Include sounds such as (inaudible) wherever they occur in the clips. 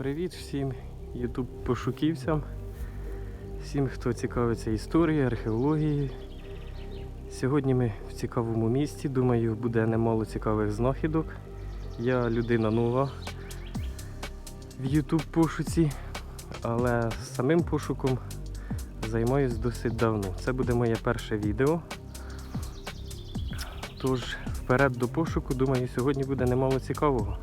Привіт всім ютуб пошуківцям, всім, хто цікавиться історією, археологією. Сьогодні ми в цікавому місці. Думаю, буде немало цікавих знахідок. Я людина нова в ютуб пошуці, але самим пошуком займаюсь досить давно. Це буде моє перше відео. Тож, вперед до пошуку, думаю, сьогодні буде немало цікавого.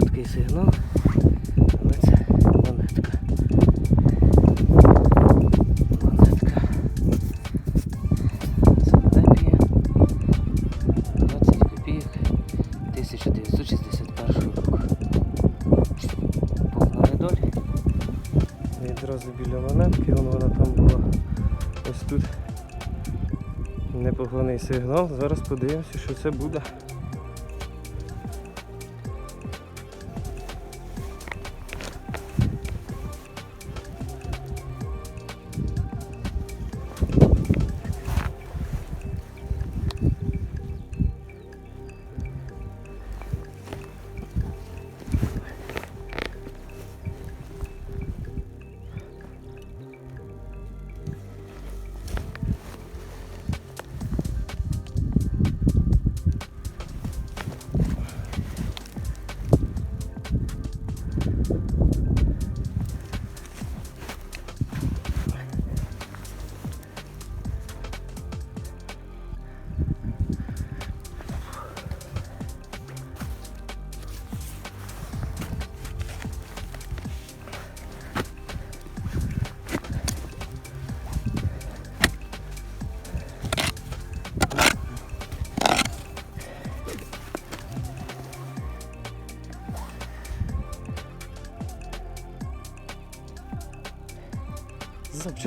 Чіткий сигнал, але це монетка. Монетка. Савдепія. 20 копійок 1961 року. Повна медаль. Відразу біля монетки, вон вона там була ось тут. Непоганий сигнал. Зараз подивимося, що це буде.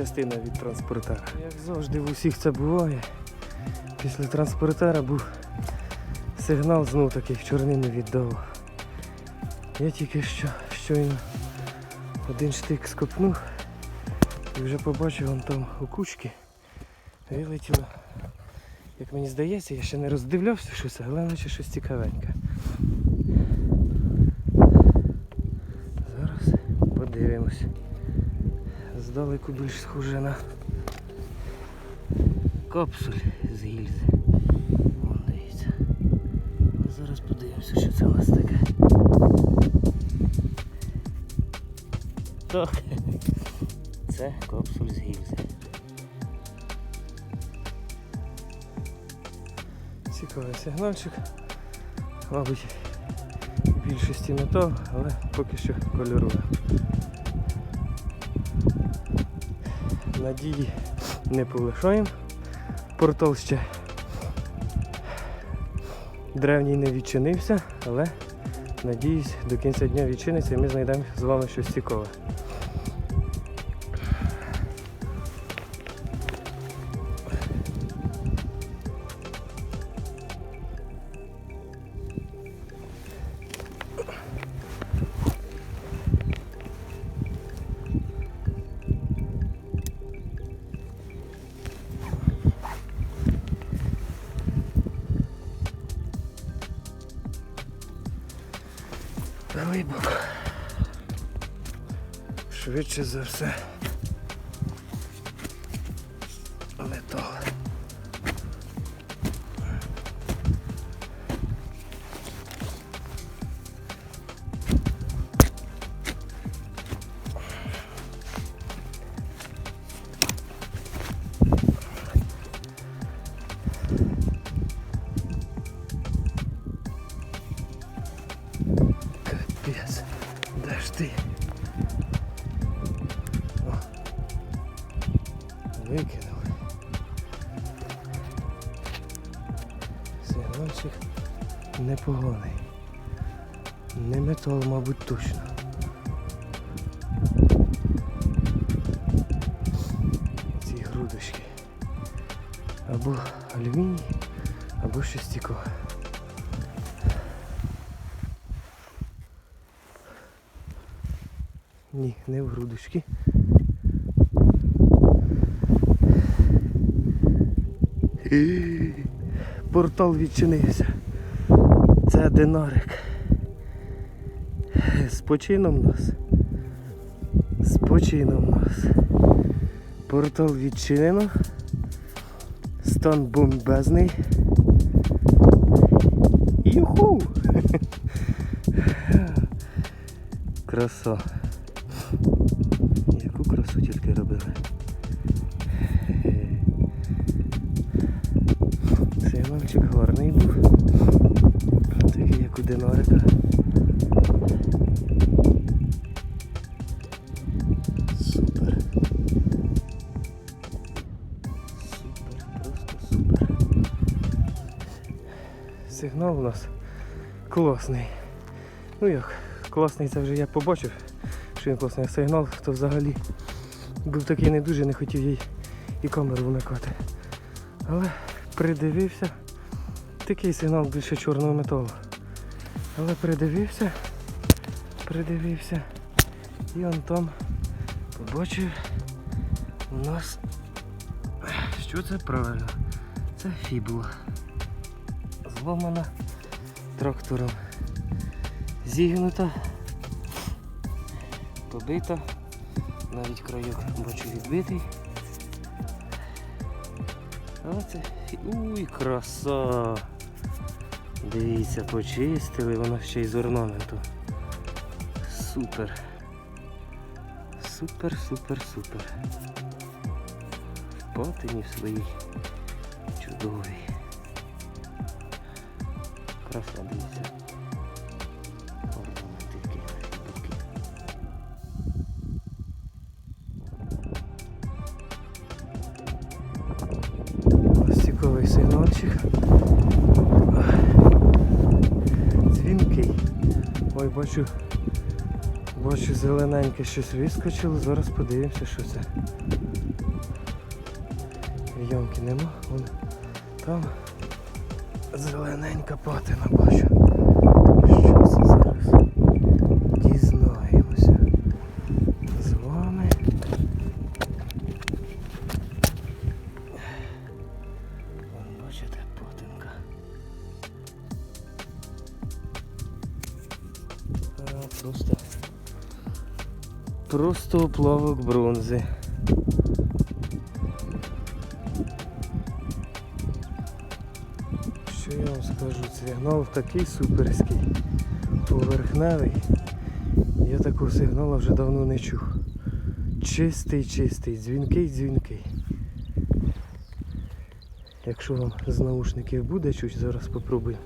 Запчастина від транспортера. Як завжди в усіх це буває. Після транспортера був сигнал знов таких чорнини віддав. Я тільки що щойно один штик скопнув і вже побачив вон там у кучки вилетіло. Як мені здається, я ще не роздивлявся щось, але наче щось цікавеньке. Здалеку більш схоже на капсуль з гільзи. Вон дивіться. Зараз подивимося, що це у нас таке. Так. Це капсуль з гільзи. Цікавий сигнальчик. Мабуть, в більшості метал, але поки що кольорове. Надії не полишаємо. Портал ще древній не відчинився, але надіюсь до кінця дня відчиниться і ми знайдемо з вами щось цікаве. Швидше за все. Викинули. Сигнальчик непоганий. Не метал, мабуть, точно. Ці грудочки. Або алюміній, або щось цікаве. Ні, не в грудочки. (gasps) Портал відчинився. Це динарик. З почином нас. З почином нас. Портал відчинено. Стан бомбезний. Юху! (laughs) Краса. Такий як у динарика. Супер. Супер, просто супер. Сигнал у нас класний. Ну як, класний це вже я побачив, що він класний сигнал, то взагалі був такий не дуже, не хотів їй і камеру вмикати. Але придивився. Такий сигнал більше чорного металу. Але придивився, придивився. І он побачив у нас. Що це правильно? Це фібула. Зломана трактором. Зігнута, побита, навіть крайок бачу відбитий. Але це Уй, краса! Дивіться, почистили, вона ще й з орнаменту. Супер. Супер, супер, супер. В патині своїй чудовій. Краса, дивіться. Бачу, бачу зелененьке щось вискочило. Зараз подивимося, що це. Ямки нема, вон там зелененька патина бачу. Просто оплавок бронзи. Що я вам скажу, сигнал такий суперський, поверхневий. Я такого сигналу вже давно не чув. Чистий, чистий, дзвінкий, дзвінкий. Якщо вам з наушників буде чуть, зараз попробую.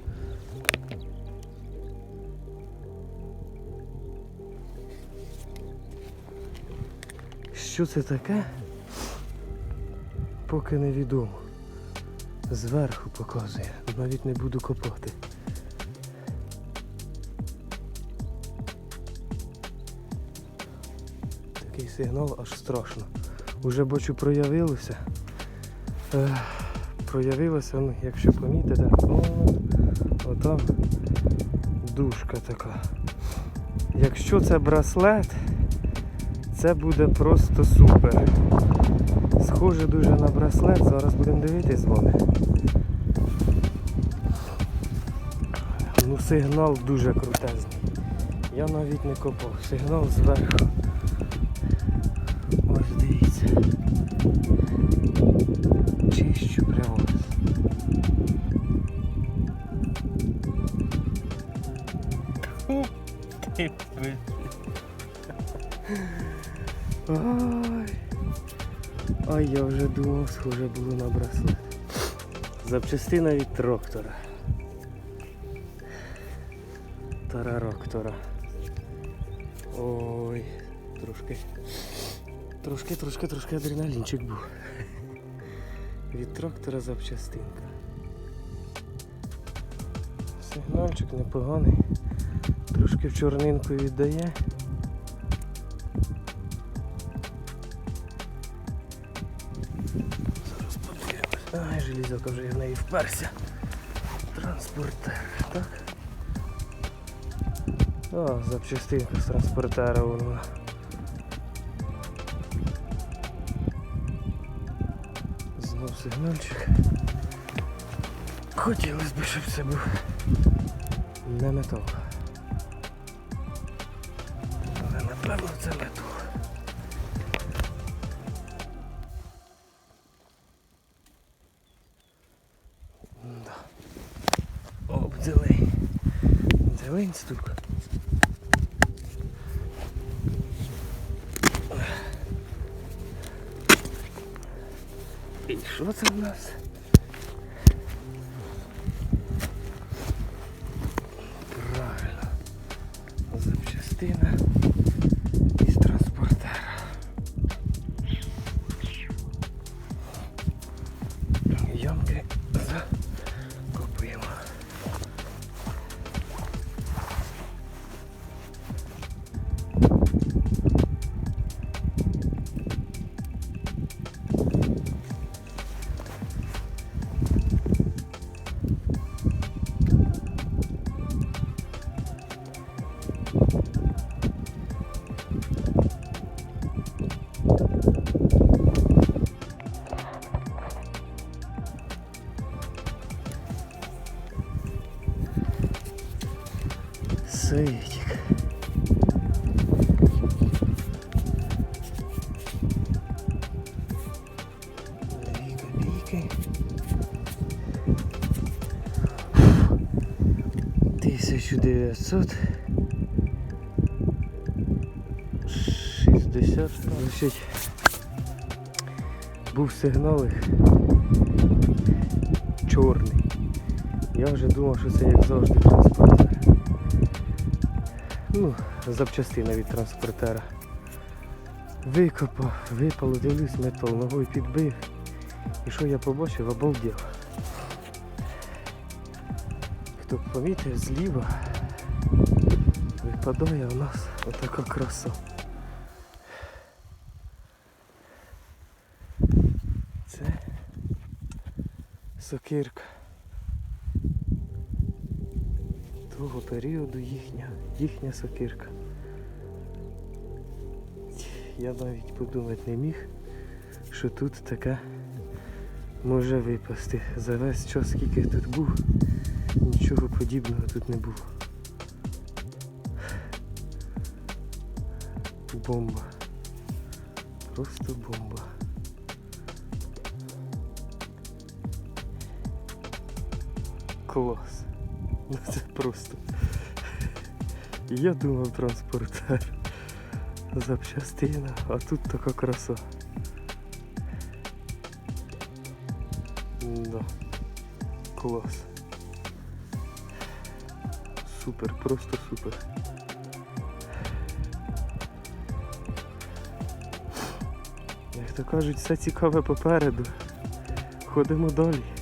Що це таке? Поки невідомо. Зверху показує, навіть не буду копати. Такий сигнал аж страшно. Уже бачу проявилося. Проявилося, ну, якщо помітите, о, отам дужка така. Якщо це браслет, це буде просто супер. Схоже дуже на браслет, зараз будемо дивитись з вами. Ну сигнал дуже крутезний. Я навіть не копав. Сигнал зверху. Ось дивіться. Чищу прямо. Фу, Ой. Ай, я вже думав, схоже було на браслет. Запчастина від трактора. Тарароктора. Ой, трошки. Трошки, трошки, трошки адреналінчик був. Від трактора запчастинка. Сигнальчик непоганий. Трошки в чорнинку віддає. Железяка вже в неї вперся. Транспортер, так? О, запчастинка з транспортера вона. Знов сигнальчик. Хотілося б, щоб це був не метал. Але напевно це метал. Стук. І що це в нас? Светик. Дві копійки. Тисячу дев'ятсот шістдесят. Був сигнал чорний. Я вже думав, що це як завжди транспортер. Ну, запчастина від транспортера. Викопав, випало, дивлюсь, метал, ногою підбив. І що я побачив, обалдів. Хто помітив, зліва випадає у нас отака краса. Це сокирка. Того періоду їхня, їхня сокирка. Я навіть подумати не міг, що тут таке може випасти. За весь час, скільки тут був, нічого подібного тут не було. Бомба. Просто бомба. Клас. Ну це просто. Я думав транспортер. (laughs) Запчастина, а тут така краса. Да. Клас. Супер, просто супер. Як то кажуть, все цікаве попереду. Ходимо далі.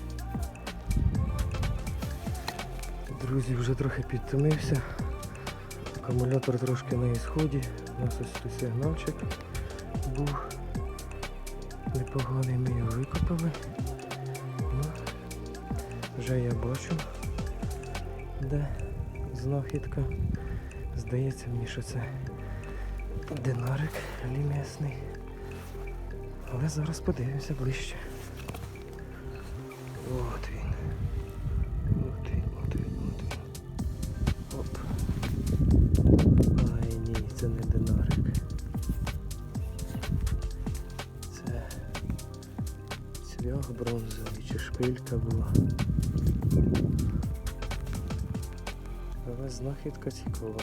Друзі, вже трохи підтомився. Акумулятор трошки на ісході. У нас ось тут сигналчик був непоганий, ми його викопали. Ну, вже я бачу, де знахідка. Здається мені, що це динарик лімесний. Але зараз подивимося ближче. Чи шпилька була. Але знахідка цікава.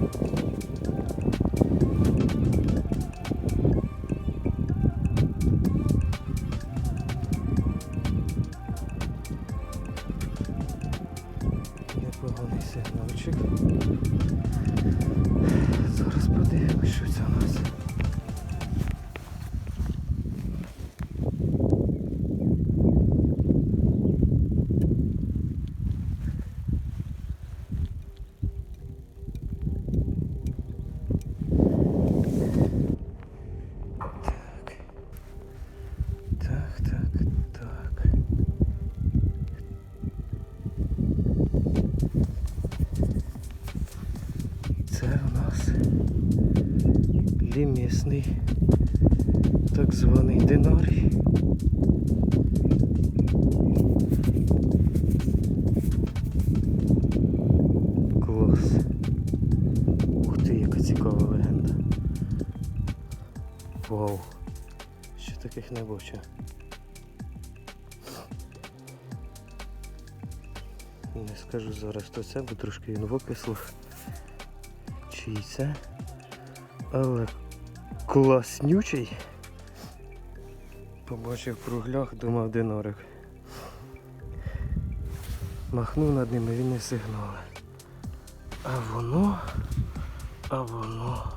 Непоганий Нас лімісний Так званий динарій. Клас. Ух ти, яка цікава легенда. Вау. Ще таких не бачив. Не скажу зараз хто це, бо трошки він в окислах. Чий це. Але класнючий. Побачив кругляк, думав динорик. Махнув над ними, він не сигнали. А воно, а воно,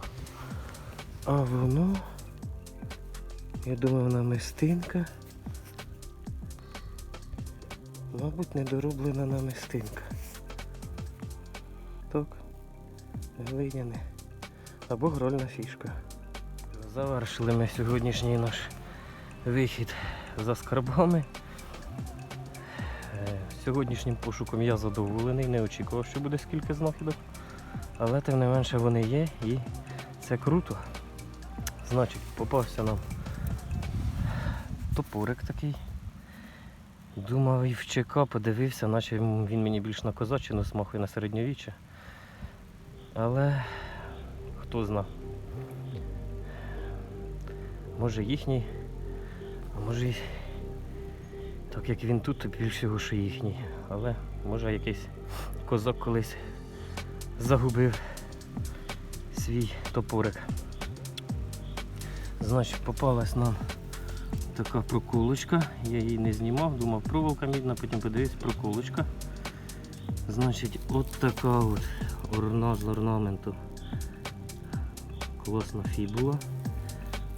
а воно. Я думав намистинка. Мабуть, недороблена намистинка. Так, глиняне. Або грольна фішка. Завершили ми сьогоднішній наш вихід за скарбами. Е, Сьогоднішнім пошуком я задоволений, не очікував, що буде скільки знахідок. Але тим не менше вони є і це круто. Значить, попався нам топорик такий. Думав і в подивився, наче він мені більш на козаччину смахує на середньовіччя. Але хто зна. Може їхній, а може так як він тут, то більше його, що їхній. Але може якийсь козак колись загубив свій топорик. Значить, попалась нам така проколочка. Я її не знімав, думав проволока мідна, потім подивився проколочка. Значить, от така от орна з орнаменту. Класна фібула.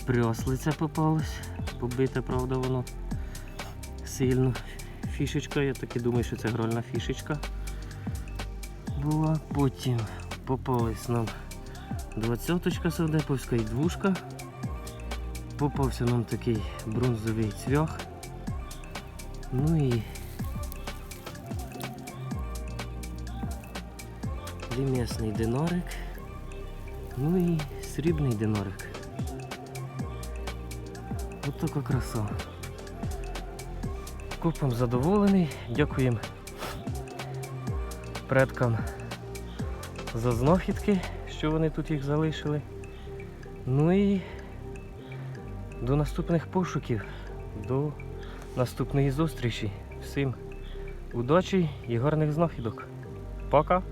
Пряслиця попалась. Побите, правда, воно сильно. Фішечка, я так і думаю, що це грольна фішечка була. Потім попалась нам двадцяточка Савдеповська і двушка. Попався нам такий бронзовий цвях. Ну і лім'ясний динарик. Ну і срібний динарик. От така краса. Купом задоволений. Дякуємо предкам за знахідки, що вони тут їх залишили. Ну і до наступних пошуків, до наступної зустрічі. Всім удачі і гарних знахідок. Пока!